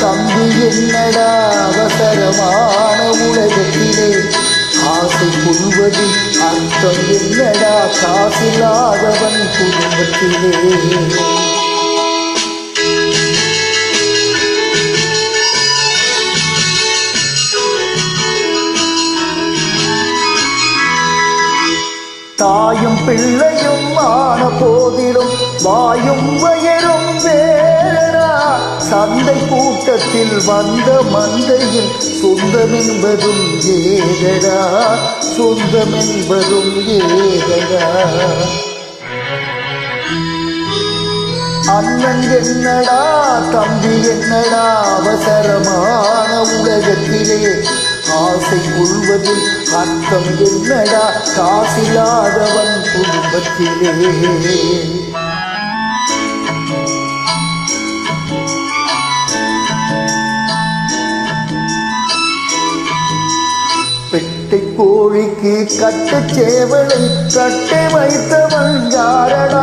தம்பி என்னடா அவசரமான உலகத்திலே? ஆசை கொள்வதில் அர்த்தம் என்னடா காசில்லாதவன் குடும்பத்திலே? தாயும் பிள்ளையும் ஆன போதிலும் வாயும் வயரும் வே சந்தை கூட்டத்தில் வந்த மந்தையில் சொந்தமென்பதும் ஏதடா சொந்தமென்பதும் ஏதடா அண்ணன் என்னடா தம்பி என்னடா அவசரமான உலகத்திலே ஆசை கொள்வதில் அர்த்தம் என்னடா காசில்லாதவன் குடும்பத்திலே. கோழிக்கு கட்டு சேவலை கட்டை வைத்தவன் யாரடா?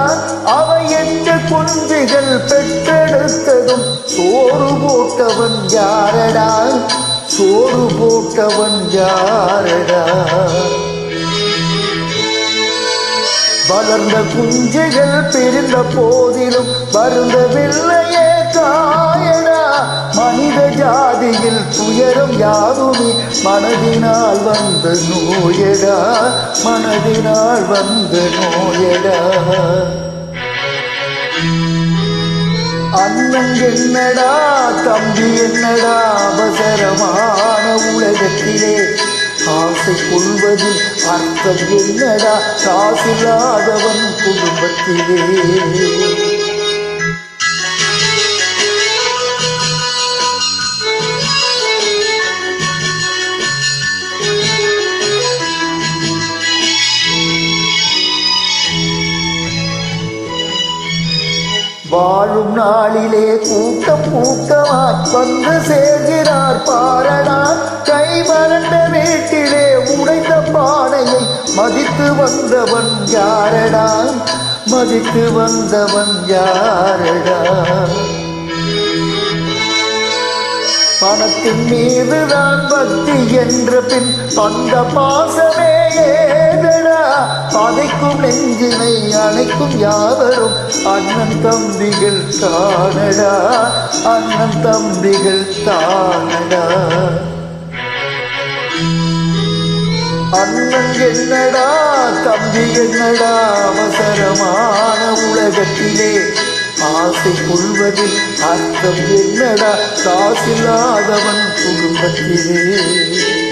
அவை என்ற குஞ்சுகள் பெற்றெடுத்ததும் சோறு போட்டவன் யாரடா? சோறு போட்டவன் யாரடா? வளர்ந்த குஞ்சுகள் பிரிந்த போதிலும் வருந்தவில்லையே தாயடா மனித ஜாதியில் துயரம் யாருமே மனதினால் வந்த நோயடா. மனதினால் வந்த நோயடா. அண்ணன் என்னடா? தம்பி என்னடா? அவசரமான உலகத்திலே ஆசை கொள்வதில் அர்த்தம் என்னடா? காசில்லாதவன் குடும்பத்திலே. வாழும் நாளிலே கூட்டம் கூட்டமாய் வந்து சேர்கிறார் பாரடா கை வறண்ட வீட்டிலே உடைந்த பானையை மதித்து வந்தவன் யாரடா? மதித்து வந்தவன் யாரடா? பணத்தின் மீதுதான் பக்தி என்ற பின் அந்த பாசமேயே. ஏதடா நெஞ்சினை அணைக்கும் யாவரும். அண்ணன் தம்பிகள் தானடா அண்ணன் தம்பிகள் தானடா. அண்ணன் என்னடா தம்பி என்னடா அவசரமான உலகத்திலே. ஆசை கொள்வதில் அர்த்தம் என்னடா காசில்லாதவன் குடும்பத்திலே.